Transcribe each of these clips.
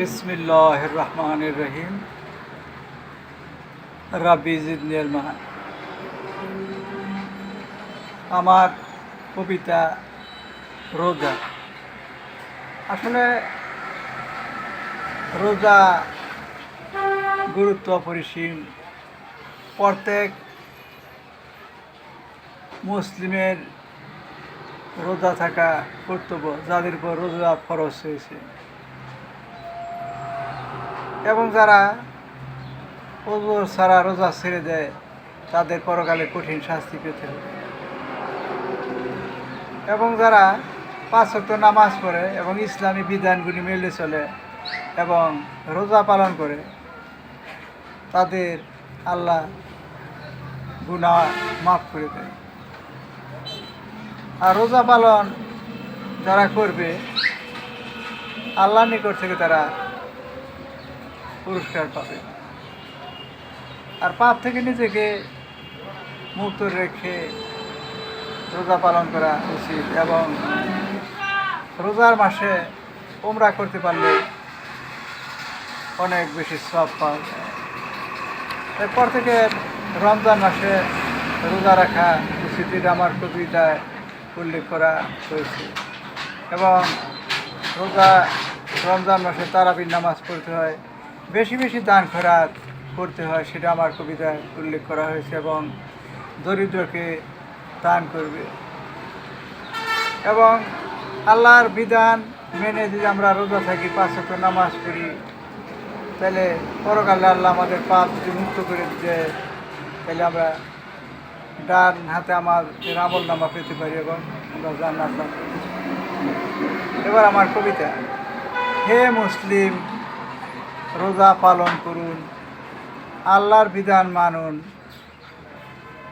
বিসমিল্লাহ রহমান রহিম রাবি জিদনিয়াল মাহান আমার কবিতা রোজা। আসলে রোজা গুরুত্ব অপরিসীম। প্রত্যেক মুসলিমের রোজা থাকা কর্তব্য, যাদের উপর রোজা ফরজ হয়েছে এবং যারা ওজোর ছাড়া রোজা ছেড়ে দেয়, তাদের পরকালে কঠিন শাস্তি পেতে হবে। এবং যারা পাঁচ ওয়াক্ত নামাজ পড়ে এবং ইসলামী বিধানগুলি মেলে চলে এবং রোজা পালন করে, তাদের আল্লাহ গুণা মাফ করে দেয়। আর রোজা পালন যারা করবে আল্লাহ নিকট থেকে তারা পুরস্কার পাবে। আর পাপ থেকে নিজেকে মুক্ত রেখে রোজা পালন করা উচিত এবং রোজার মাসে উমরা করতে পারলে অনেক বেশি সব পাওয়া যায়। এরপর থেকে রমজান মাসে রোজা রাখা উচিত এটা আমার কবিতায় উল্লেখ করা হয়েছে। এবং রোজা, রমজান মাসে তারাবির নামাজ পড়তে হয়। বেশি বেশি দান খরাত করতে হয়, সেটা আমার কবিতায় উল্লেখ করা হয়েছে এবং দরিদ্রকে দান করবে। এবং আল্লাহর বিধান মেনে যদি আমরা রোজা থাকি, পাঁচ নামাজ পড়ি, তাহলে পরকালে আল্লাহ আমাদের পাপ যদি মুক্ত করে দিতে, তাহলে আমরা ডান হাতে আমার আমল নামা পেতে পারি এবং আমরা জান্নাত এবার আমার কবিতা, হে মুসলিম রোজা পালন করুন, আল্লাহর বিধান মানুন।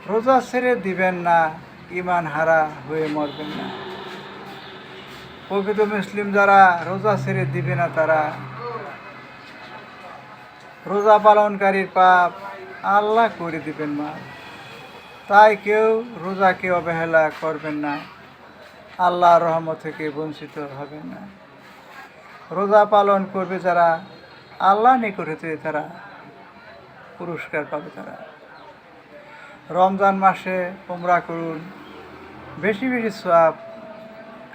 রোজা ছেড়ে দিবেন না ইমান হারা হয়ে মরবেন না। প্রকৃত মুসলিম যারা রোজা ছেড়ে দিবে না তারা। রোজা পালনকারীর পাপ আল্লাহ করে দিবেন মা তাই কেউ রোজাকে অবহেলা করবেন না। আল্লাহ রহমত থেকে বঞ্চিত হবেন না। রোজা পালন করবে যারা আল্লাহ নিকটেতে তারা পুরস্কার পাবে তারা। রমজান মাসে উমরা করুন, বেশি বেশি সব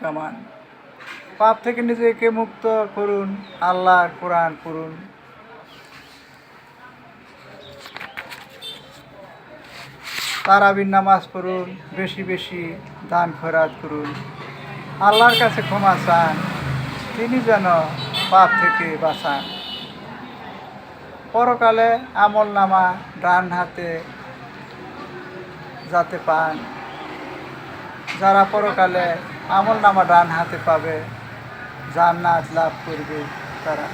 কামান। পাপ থেকে নিজেকে মুক্ত করুন, আল্লাহর কোরআন করুন তারাবির নামাজ পড়ুন, বেশি বেশি দান খরাত করুন। আল্লাহর কাছে ক্ষমা চান, তিনি যেন পাপ থেকে বাঁচান। পরকালে আমল নামা ডান হাতে যাতে পান। যারা পরকালে আমল নামা ডান হাতে পাবে, জান্নাত লাভ করবে তারা।